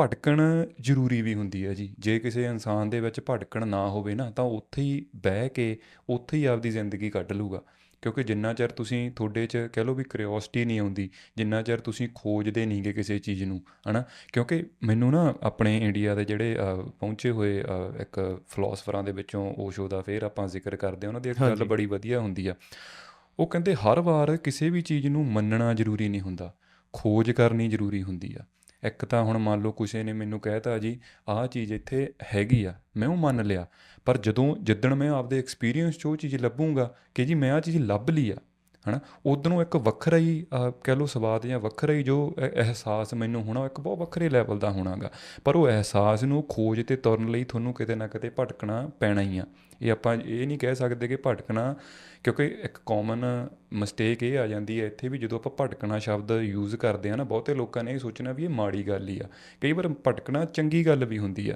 ਭਟਕਣ ਜ਼ਰੂਰੀ ਵੀ ਹੁੰਦੀ ਹੈ ਜੀ। ਜੇ ਕਿਸੇ ਇਨਸਾਨ ਦੇ ਵਿੱਚ ਭਟਕਣ ਨਾ ਹੋਵੇ ਨਾ ਤਾਂ ਉੱਥੇ ਹੀ ਬਹਿ ਕੇ ਉੱਥੇ ਹੀ ਆਪਦੀ ਜ਼ਿੰਦਗੀ ਕੱਢ ਲੂਗਾ ਕਿਉਂਕਿ ਜਿੰਨਾ ਚਿਰ ਤੁਸੀਂ ਤੁਹਾਡੇ 'ਚ ਕਹਿ ਲਓ ਵੀ ਕਿਉਰਿਓਸਿਟੀ ਨਹੀਂ ਆਉਂਦੀ ਜਿੰਨਾ ਚਿਰ ਤੁਸੀਂ ਖੋਜਦੇ ਨਹੀਂਗੇ ਕਿਸੇ ਚੀਜ਼ ਨੂੰ ਹਨਾ? ਕਿਉਂਕਿ ਮੈਨੂੰ ਨਾ ਆਪਣੇ ਇੰਡੀਆ ਦੇ ਜਿਹੜੇ ਪਹੁੰਚੇ ਹੋਏ ਇੱਕ ਫਿਲਾਸਫਰਾਂ ਦੇ ਵਿੱਚੋਂ ਓਸ਼ੋ ਦਾ ਫੇਰ ਆਪਾਂ ਜ਼ਿਕਰ ਕਰਦੇ ਹਾਂ। ਉਹਨਾਂ ਦੀ ਇੱਕ ਗੱਲ। ਬੜੀ ਵਧੀਆ ਹੁੰਦੀ ਆ। ਉਹ ਕਹਿੰਦੇ ਹਰ ਵਾਰ ਕਿਸੇ ਵੀ ਚੀਜ਼ ਨੂੰ ਮੰਨਣਾ ਜ਼ਰੂਰੀ ਨਹੀਂ ਹੁੰਦਾ। ਖੋਜ ਕਰਨੀ ਜ਼ਰੂਰੀ ਹੁੰਦੀ ਆ। ਇੱਕ ਤਾਂ ਹੁਣ ਮੰਨ ਲਓ ਕਿਸੇ ਨੇ ਮੈਨੂੰ ਕਹਿਤਾ ਜੀ, ਆਹ ਚੀਜ਼ ਇੱਥੇ ਹੈਗੀ ਆ, ਮੈਂ ਉਹ ਮੰਨ ਲਿਆ। ਪਰ ਜਦੋਂ, ਜਿੱਦਣ ਮੈਂ ਆਪਦੇ ਐਕਸਪੀਰੀਅੰਸ 'ਚ ਉਹ ਚੀਜ਼ ਲੱਭੂੰਗਾ ਕਿ ਜੀ ਮੈਂ ਆਹ ਚੀਜ਼ ਲੱਭ ਲਈ ਆ ਹਨਾ? ਉਦੋਂ ਇੱਕ ਵੱਖਰਾ ਹੀ ਕਹਿ ਲਓ ਸਵਾਦ ਜਾਂ ਵੱਖਰਾ ਹੀ ਜੋ ਅਹਿਸਾਸ ਮੈਨੂੰ ਹੋਣਾ, ਉਹ ਇੱਕ ਬਹੁਤ ਵੱਖਰੇ ਲੈਵਲ ਦਾ ਹੋਣਾਗਾ। ਪਰ ਉਹ ਅਹਿਸਾਸ ਨੂੰ ਖੋਜ ਤੇ ਤੁਰਨ ਲਈ ਤੁਹਾਨੂੰ ਕਿਤੇ ਨਾ ਕਿਤੇ ਭਟਕਣਾ ਪੈਣਾ ਹੀ ਆ। ਇਹ ਆਪਾਂ ਇਹ ਨਹੀਂ ਕਹਿ ਸਕਦੇ ਕਿ ਭਟਕਣਾ, ਕਿਉਂਕਿ ਇੱਕ ਕਾਮਨ ਮਿਸਟੇਕ ਇਹ ਆ ਜਾਂਦੀ ਹੈ ਇੱਥੇ ਵੀ ਜਦੋਂ ਆਪਾਂ ਭਟਕਣਾ ਸ਼ਬਦ ਯੂਜ਼ ਕਰਦੇ ਆ ਨਾ, ਬਹੁਤੇ ਲੋਕਾਂ ਨੇ ਇਹ ਸੋਚਣਾ ਵੀ ਇਹ ਮਾੜੀ ਗੱਲ ਹੀ ਆ। ਕਈ ਵਾਰ ਭਟਕਣਾ ਚੰਗੀ ਗੱਲ ਵੀ ਹੁੰਦੀ ਆ।